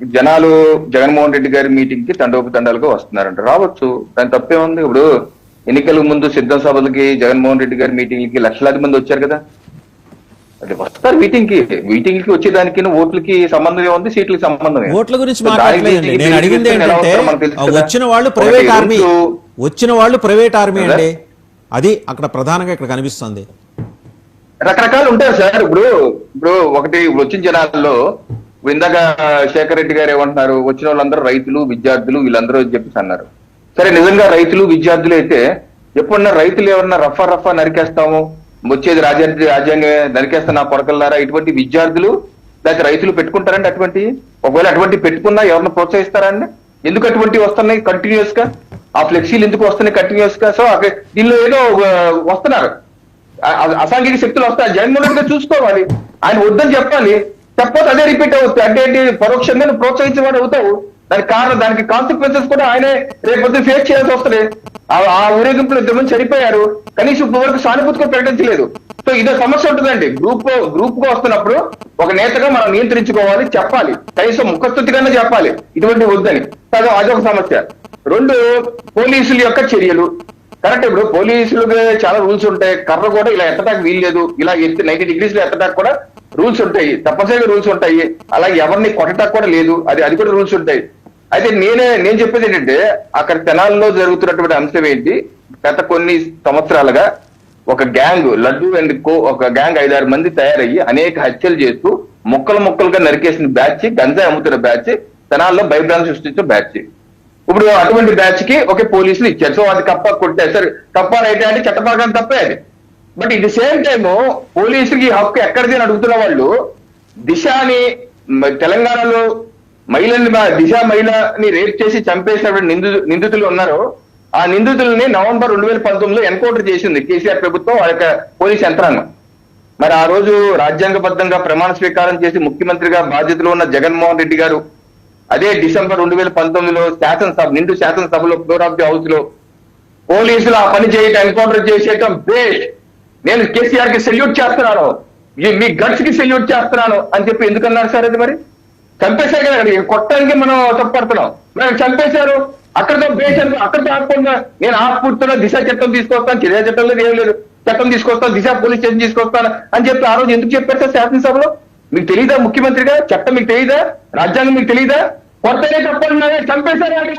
జనాలు జగన్మోహన్ రెడ్డి గారి మీటింగ్కి తండోపు తండాలుగా వస్తున్నారంట. రావచ్చు. దాని తప్పే ఉంది ఇప్పుడు ఎన్నికల ముందు సిద్ధం సభలకి జగన్మోహన్ రెడ్డి గారి మీటింగ్కి లక్షలాది మంది వచ్చారు కదా. అది వస్తారు మీటింగ్కి. మీటింగ్కి వచ్చేదానికి ఓట్లకి సంబంధం ఏముంది? సీట్లకి సంబంధం? ఓట్ల గురించి నేను అడిగింది ఏంటంటే. వచ్చిన వాళ్ళు ప్రైవేట్ ఆర్మీ. వచ్చిన వాళ్ళు ప్రైవేట్ ఆర్మీ? అండి. అది అక్కడ ప్రధానంగా ఇక్కడ కనిపిస్తుంది. రకరకాలు ఉంటారు సార్. ఇప్పుడు ఇప్పుడు ఒకటి ఇప్పుడు వచ్చిన జనాల్లో ఇప్పుడు ఇందాక శేఖర్ రెడ్డి గారు ఏమంటున్నారు? వచ్చిన వాళ్ళందరూ రైతులు విద్యార్థులు వీళ్ళందరూ చెప్పేసి అన్నారు. సరే నిజంగా రైతులు విద్యార్థులు అయితే ఎప్పుడన్నా రైతులు ఎవరన్నా రఫా రఫా నరికేస్తాము? వచ్చేది రాజ్యాంగ రాజ్యాంగ నరికేస్తా నా కొరకల్లారా ఇటువంటి విద్యార్థులు లేకపోతే రైతులు పెట్టుకుంటారండి అటువంటి? ఒకవేళ అటువంటి పెట్టుకున్నా ఎవరిని ప్రోత్సహిస్తారండి ఎందుకు అటువంటి వస్తున్నాయి కంటిన్యూస్గా? ఆ ఫ్లెక్సీలు ఎందుకు వస్తున్నాయి కంటిన్యూస్గా? సో దీనిలో ఏదో వస్తున్నారు. అసాంఘిక శక్తులు వస్తాయి. జగన్మోహన్ రెడ్డి గారు చూసుకోవాలి. ఆయన వద్దని చెప్పాలి. చెప్పకపోతే అదే రిపీట్ అవుతుంది. అంటే ఏంటి? పరోక్షంగా నువ్వు ప్రోత్సహించేవాడు అవుతావు. దానికి కారణం దానికి కాన్సిక్వెన్సెస్ కూడా ఆయనే రేపొద్దు ఫేస్ చేయాల్సి వస్తుంది ఆ- ఊరేగింపులు ఇద్దరు చనిపోయారు. కనీసం ఇప్పుడు వరకు సానుభూతి కూడా ప్రకటించలేదు. సో ఇదో సమస్య ఉంటుందండి. గ్రూప్ గ్రూప్గా వస్తున్నప్పుడు ఒక నేతగా మనం నియంత్రించుకోవాలి చెప్పాలి. కనీసం ముఖస్థుతిగానే చెప్పాలి. ఇటువంటి వద్దని. అదో అదొక సమస్య. రెండు పోలీసుల యొక్క చర్యలు. కరెక్ట్ ఇప్పుడు పోలీసులు చాలా రూల్స్ ఉంటాయి. కర్ర కూడా ఇలా ఎత్తడానికి వీల్లేదు. ఇలా ఎత్తి నైన్టీ డిగ్రీస్లో ఎత్తడానికి కూడా రూల్స్ ఉంటాయి తప్పనిసరిగా రూల్స్ ఉంటాయి. అలాగే ఎవరిని కొట్టడానికి కూడా లేదు అది అది కూడా రూల్స్ ఉంటాయి. అయితే నేనే నేను చెప్పేది ఏంటంటే అక్కడ తెనాల్లో జరుగుతున్నటువంటి అంశం ఏంటి? గత కొన్ని సంవత్సరాలుగా ఒక గ్యాంగ్ లడ్డు అండ్ కో ఒక గ్యాంగ్ ఐదారు మంది తయారయ్యి అనేక హత్యలు చేస్తూ ముక్కలు ముక్కలుగా నరికేసిన బ్యాచ్ గంజాయి అమ్ముతున్న బ్యాచ్ తెనాల్లో భయభ్రాంతి సృష్టించిన బ్యాచ్. ఇప్పుడు అటువంటి బ్యాచ్కి ఒకే పోలీసులు ఇచ్చారు. సో అది కప్ప కొట్టారు సరే కప్ప రైట్ అంటే చట్టప్రకారం తప్పే అది. But it the same time పోలీసుకి ఈ హక్కు ఎక్కడిది అని అడుగుతున్న వాళ్ళు దిశాని తెలంగాణలో మహిళని దిశ మహిళని రేప్ చేసి చంపేసినటువంటి నిందు నిందితులు ఉన్నారు ఆ నిందితుల్ని నవంబర్ రెండు వేల పంతొమ్మిదిలో ఎన్కౌంటర్ చేసింది కేసీఆర్ ప్రభుత్వం ఆ యొక్క పోలీస్ యంత్రాంగం. మరి ఆ రోజు రాజ్యాంగబద్ధంగా ప్రమాణ స్వీకారం చేసి ముఖ్యమంత్రిగా బాధ్యతలో ఉన్న జగన్మోహన్ రెడ్డి గారు అదే డిసెంబర్ రెండు వేల పంతొమ్మిదిలో శాసనసభ నిండు శాసనసభలో ఫ్లోర్ ఆఫ్ ది హౌస్లో పోలీసులు ఆ పని చేయటం ఎన్కౌంటర్ చేసేయటం బేస్ట్ నేను కేసీఆర్కి సెల్యూట్ చేస్తున్నాను. మీ గట్స్కి సెల్యూట్ చేస్తున్నాను అని చెప్పి ఎందుకన్నారు సార్ అది మరి? చంపేశారు కదా అక్కడ. కొట్టడానికి మనం తప్పడుతున్నాం మరి చంపేశారు. అక్కడతో బేస్ అనుకో అక్కడతో ఆపకుండా నేను ఆపుతున్నా దిశ చట్టం తీసుకొస్తాను చర్య చట్టంలో ఏం లేదు. చట్టం తీసుకొస్తాను దిశ పోలీస్ స్టేషన్ తీసుకొస్తాను అని చెప్పి ఆ రోజు ఎందుకు చెప్పారు సార్ శాసనసభలో? మీకు తెలియదా ముఖ్యమంత్రిగా చట్టం మీకు తెలియదా రాజ్యాంగం మీకు తెలియదా కొట్టనే తప్పన్నారే చంపేశారు అక్కడ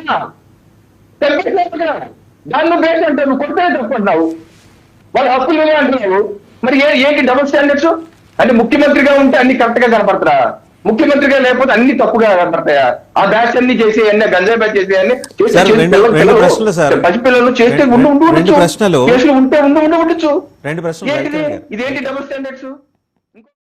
చంపేశారు కదా. దాన్ని బేస్ అంటారు నువ్వు తప్పన్నావు వాళ్ళ హక్కులు లేవే అంటున్నావు మరి ఏ ఏంటి డబుల్ స్టాండర్డ్స్ అంటే ముఖ్యమంత్రిగా ఉంటే అన్ని కరెక్ట్గా కనపడతారా? ముఖ్యమంత్రిగా లేకపోతే అన్ని తప్పుగా కనపడతాయా? ఆ బ్యాచ్ అన్ని చేసి అన్ని గంజాయి బ్యాచ్ చేసి అన్ని. పసిపిల్లలు చేస్తే ఉండి ఉండి రెండు ఉండొచ్చు ప్రశ్నలు. కేసులు ఉంటే ఉండి ఉండి ఉండొచ్చు. రెండు ప్రశ్నలు ఏంటిది? రైతు గారు. ఇదేంటి డబుల్ స్టాండర్డ్స్